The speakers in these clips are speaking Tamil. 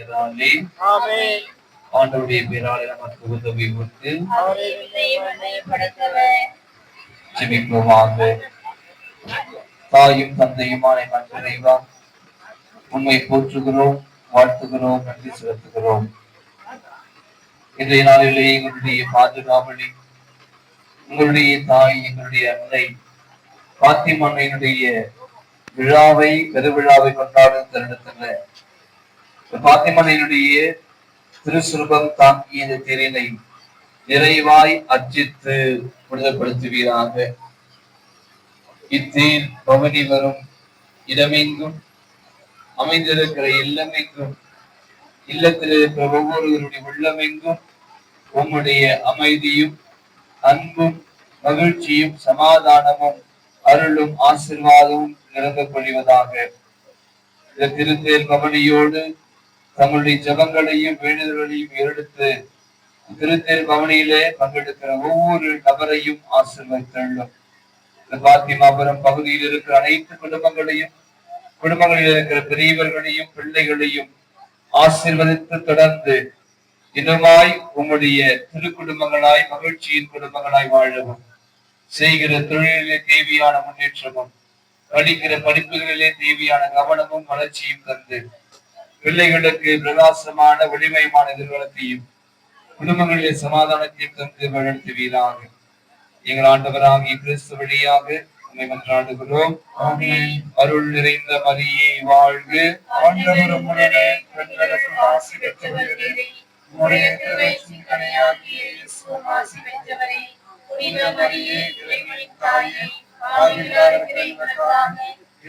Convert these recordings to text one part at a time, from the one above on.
இருக்கிறாளே ஆமென். ஆண்டவருடைய பேராலே நமக்கு உதவி படைத்தவர் ஜெபிப்போமாக. தாயும் தந்தையுமான மன்றைவா உண்மை போற்றுகிறோம் வாழ்த்துகிறோம் நன்றி செலுத்துகிறோம். இன்றைய நாளிலே எங்களுடைய பாதுகாவலி உங்களுடைய தாய் எங்களுடைய அன்னை பாத்திமன்னையினுடைய விழாவை பெருவிழாவை கொண்டாடும் தருணத்துல பாத்திமன்னையினுடைய திருசுரூபம் தாங்கிய இந்த திரினை நிறைவாய் அர்ச்சித்து புனிதப்படுத்துவீராக இத்தேர் பவனி வரும் இடமெங்கும் அமைந்திருக்கிற இல்லமெங்கும் இல்லத்தில் இருக்கிற ஒவ்வொருவருடைய உள்ளமெங்கும் உம்முடைய அமைதியும் அன்பும் மகிழ்ச்சியும் சமாதானமும் அருளும் ஆசிர்வாதமும் நிரம்ப பொழிவதாக இந்த திருத்தேர் பவனியோடு தங்களுடைய ஜபங்களையும் வேண்டுதல்களையும் எடுத்து திருத்தேர் பவனியிலே பங்கெடுக்கிற ஒவ்வொரு நபரையும் ஆசிர்வதித்தள்ளும் பாத்திமாபுரம் பகுதியில் இருக்கிற அனைத்து குடும்பங்களையும் குடும்பங்களில் இருக்கிற பெரியவர்களையும் பிள்ளைகளையும் ஆசிர்வதித்து தொடர்ந்து இன்னுமாய் திரு திருக்குடும்பங்களாய் மகிழ்ச்சியின் குடும்பங்களாய் வாழவும். செய்கிற தொழிலிலே தேவையான முன்னேற்றமும் படிக்கிற படிப்புகளிலே தேவையான கவனமும் வளர்ச்சியும் தந்து பிள்ளைகளுக்கு பிரகாசமான வலிமையான எதிர்காலத்தையும் குடும்பங்களிலே சமாதானத்தையும் தந்து வளர்த்துவீராக எங்கள் ஆண்டவராகிய கிறிஸ்து வழியாக உண்மை மன்றாடுகிறோம். அருள் நிறைந்த மரியே வாழ்க. ஆண்டவர் தாயே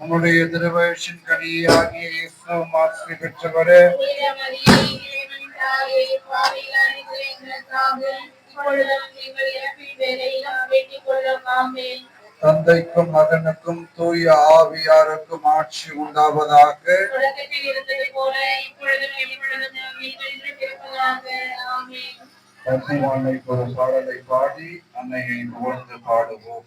உம்முடைய திருவயசின் கனியாகிய இயேசுவும் ஆசி பெற்றவரே. தந்தைக்கும் மகனுக்கும் தூய ஆவியாருக்கும் ஆட்சி உண்டாவதாக. தொடக்கத்தில் ஒரு பாடலை பாடி அன்னையை புகழ்ந்து பாடுவோம்.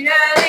Peter.